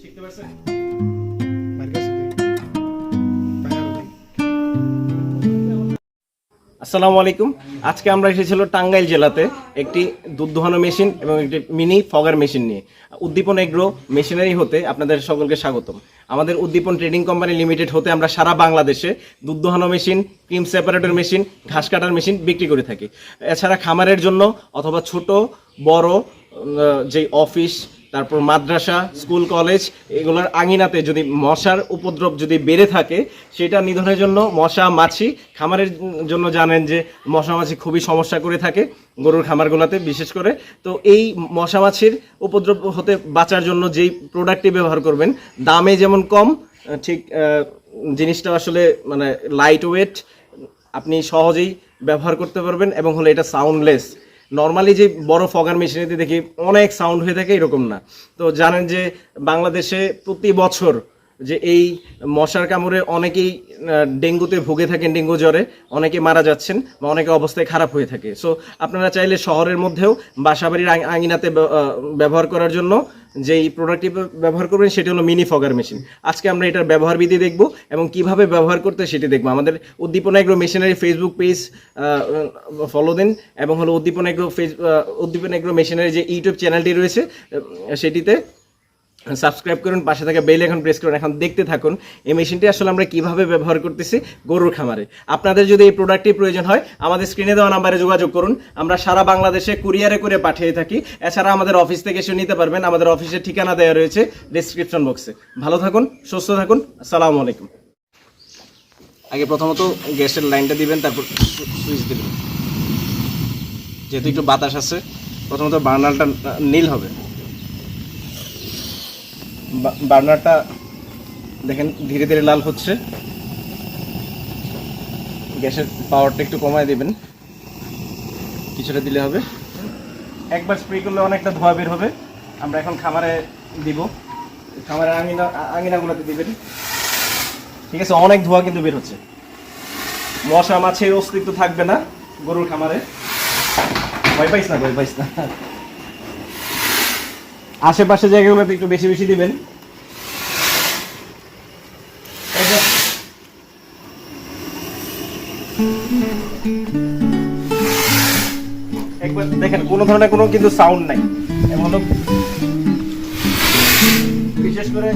শিখতে পারছেন? আসসালামু আলাইকুম। আজকে আমরা এসেছিল টাঙ্গাইল জেলাতে একটি দুধ দোহানো মেশিন এবং একটি মিনি ফগার মেশিন নিয়ে। উদ্দীপন এগ্রো মেশিনারি হতে আপনাদের সকলকে স্বাগতম। আমাদের উদ্দীপন ট্রেডিং কোম্পানি লিমিটেড হতে আমরা সারা বাংলাদেশে দুধ দোহানো মেশিন, ক্রিম সেপারেটর মেশিন, ঘাস কাটার মেশিন বিক্রি করে থাকি। এছাড়া খামারের জন্য অথবা ছোট, বড় যে অফিস তারপর মাদ্রাসা, স্কুল, কলেজ, এগুলোর আঙিনাতে যদি মশার উপদ্রব যদি বেড়ে থাকে, সেটা নিধনের জন্য মশা, মাছি, খামারের জন্য জানেন যে মশা, মাছি খুবই সমস্যা করে থাকে গরুর খামারগুলোতে, বিশেষ করে। তো এই মশা, মাছির উপদ্রব হতে বাঁচার জন্য যেই প্রোডাক্টটি ব্যবহার করবেন, দামে যেমন কম, ঠিক জিনিসটা আসলে মানে লাইট ওয়েট আপনি সহজেই ব্যবহার করতে পারবেন এবং হলো এটা সাউন্ডলেস নর্মালি যে বড় ফগার মেশিনেতে দেখি অনেক সাউন্ড হয়ে থাকে এরকম না। তো জানেন যে বাংলাদেশে প্রতি বছর যে এই মশার কামড়ে অনেকেই ডেঙ্গুতে ভুগে থাকেন, ডেঙ্গু জ্বরে, অনেকে মারা যাচ্ছেন বা অনেকে অবস্থায় খারাপ হয়ে থাকে। সো আপনারা চাইলে শহরের মধ্যেও বাসাবাড়ির আঙিনাতে ব্যবহার করার জন্য যেই প্রোডাক্টটি ব্যবহার করবেন সেটি হলো মিনি ফগার মেশিন আজকে আমরা এটার ব্যবহার বিধি দেখব এবং কীভাবে ব্যবহার করতে সেটি দেখব। আমাদের Uddipana agro machinery Facebook page follow দিন এবং হলো Uddipana agro face Uddipana agro machinery যে ইউটিউব চ্যানেলটি রয়েছে সেটিতে সাবস্ক্রাইব করুন, পাশে থাকা বেল এখন প্রেস করুন, এখন দেখতে থাকুন এই মেশিনটি আসলে আমরা কীভাবে ব্যবহার করতেছি গরুর খামারে। আপনাদের যদি এই প্রোডাক্টটি প্রয়োজন হয়, আমাদের স্ক্রিনে দেওয়া নাম্বারে যোগাযোগ করুন। আমরা সারা বাংলাদেশে কুরিয়ারে করে পাঠিয়ে থাকি। এছাড়া আমাদের অফিস থেকে এসে নিতে পারবেন। আমাদের অফিসের ঠিকানা দেওয়া রয়েছে ডিসক্রিপশন বক্সে ভালো থাকুন, সুস্থ থাকুন। আসসালামু আলাইকুম। আগে প্রথমত গ্যাসের লাইনটা দিবেন, তারপর সুইচ দিবেন। যেহেতু একটু বাতাস আছে, প্রথমত বার্নারটা নীল হবে। বার্নারটা দেখেন, ধীরে ধীরে লাল হচ্ছে। গ্যাসের পাওয়ারটা একটু কমায় দেবেন। কিছুটা দিলে হবে। একবার স্প্রে করলে অনেকটা ধোয়া বের হবে। আমরা এখন খামারে দিব। খামারের আঙিনা আঙিনাগুলোতে দিবেন। ঠিক আছে, অনেক ধোঁয়া কিন্তু বের হচ্ছে। মশা, মাছের অস্তিত্ব থাকবে না গরুর খামারে। ভয় পাইস না, ভয় পাইস না। আশেপাশে জায়গাগুলোতে একটু বেশি বেশি দিবেন। দেখেন, কোনো ধরনের কোনো কিন্তু সাউন্ড নাই। বিশেষ করে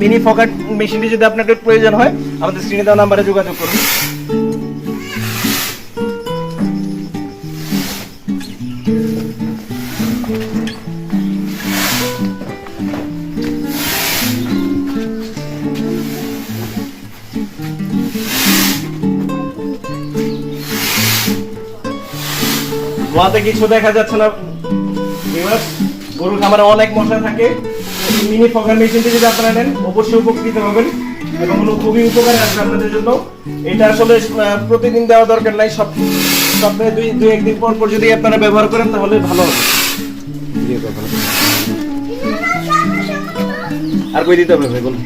মিনি ফকাট মেশিনটি যদি আপনাদের প্রয়োজন হয়, আমাদের স্ক্রিনে দেওয়া নাম্বারে যোগাযোগ করুন। কিছু দেখা যাচ্ছে না গরুর খামারে অনেক মশা থাকে। মিনি ফগার মেশিনটি যদি আপনারা নেন অবশ্যই উপকৃত হবেন। এবং খুবই উপকারে আসবে আপনাদের জন্য। এটা আসলে প্রতিদিন দেওয়া দরকার নাই সব সপ্তাহে দুই দুই একদিন পর পর যদি আপনারা ব্যবহার করেন তাহলে ভালো হবে। আর কই দিতে হবে ভাই বলুন।